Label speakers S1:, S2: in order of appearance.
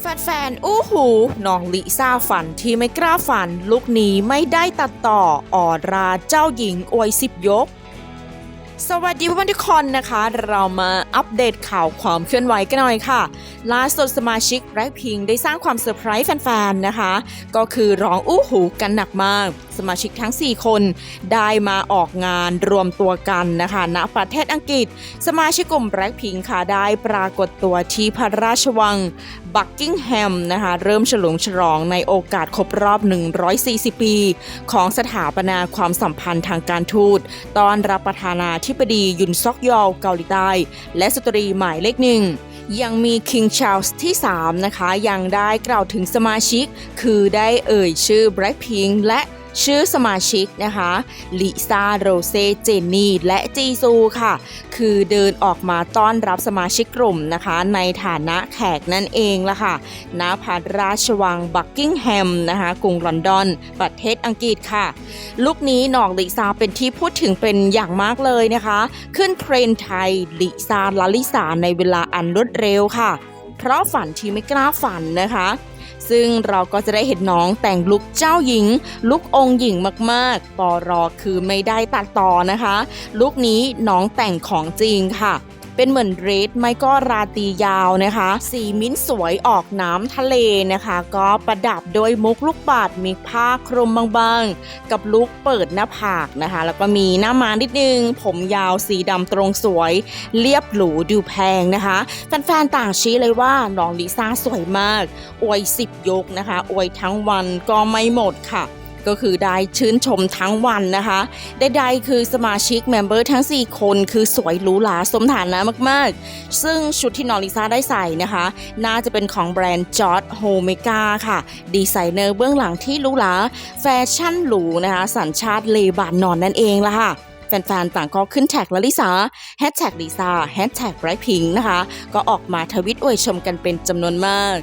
S1: แฟนๆ อู้หู น้องลิซ่าฝันที่ไม่กล้าฝัน ลุกนี้ไม่ได้ตัดต่อออราเจ้าหญิงอวยสิบยก สวัสดีเพื่อนทุกคนนะคะ เรามาอัปเดตข่าวความเคลื่อนไหวกันหน่อยค่ะ ล่าสุดสมาชิกแร็คพิงได้สร้างความเซอร์ไพรส์แฟนๆ นะคะ ก็คือร้องอู้หูกันหนักมาก สมาชิกทั้ง 4 คน ได้มาออกงานรวมตัวกันนะคะณประเทศอังกฤษ สมาชิกกลุ่มแบล็คพิงค่ะได้ปรากฏตัวที่พระราชวังบักกิงแฮมนะคะเริ่มฉลองฉลองในโอกาสครบรอบ 140 ปี ของสถาปนาความสัมพันธ์ทางการทูตตอนรับประธานาธิบดียุนซอกยอลเกาหลีใต้ และสตรีหมายเลขหนึ่งยังมีคิงชา r ลส์ที่ 3 นะคะ ยังได้กล่าวถึงสมาชิก คือได้เอ่ยชื่อ Blackpink และ ชื่อสมาชิกนะคะลิซ่าโรเซเจนนี่และจีซูค่ะ คือเดินออกมาต้อนรับสมาชิกกลุ่มนะคะ ในฐานะแขกนั่นเองละค่ะณพระราชวังบักกิงแฮมนะคะกรุงลอนดอน ประเทศอังกฤษค่ะ ลุคนี้นองลิซ่าเป็นที่พูดถึงเป็นอย่างมากเลยนะคะ ขึ้นเทรนไทยลิซ่าลาลิสาในเวลาอันรวดเร็วค่ะ เพราะฝันที่ไม่กล้าฝันนะคะ ซึ่งเราก็จะได้เห็นน้องแต่งลุคเจ้าหญิง ลุคองค์หญิงมากๆ ปอรอคือไม่ได้ตัดต่อนะคะ ลุคนี้น้องแต่งของจริงค่ะ เป็นเหมือนเรดไม่ก็ราตียาวนะคะ สีมิ้นสวยออกน้ำทะเลนะคะ ก็ประดับโดวยมุกลูกบาศก์มีผ้าคลุมบางๆ กับลุคเปิดหน้าผากนะคะ แล้วก็มีหน้ามานิดนึง ผมยาวสีดำตรงสวย เรียบหรูดูแพงนะคะแฟนๆต่างชี้เลยว่าน้องลิซ่าสวยมาก อวย10ยกนะคะ อวยทั้งวันก็ไม่หมดค่ะ ก็คือได้ชื่นชมทั้งวันนะคะใดๆคือสมาชิกเมมเบอร์ทั้ง 4 คนคือสวยหรูหราสมฐานะมากๆ ซึ่งชุดที่น้องลิซ่าได้ใส่นะคะ น่าจะเป็นของแบรนด์จอร์ดโฮเมกาค่ะ ดีไซเนอร์เบื้องหลังที่หรูหราแฟชั่นหรูนะคะ สัญชาติเลบานอนนั่นเองละค่ะแฟนๆ ต่างก็ขึ้นแท็กลลิสาแฮชแท็กลิซ่าแฮชแท็กไบรท์พิงนะคะ ก็ออกมาทวิตอวยชมกันเป็นจำนวนมาก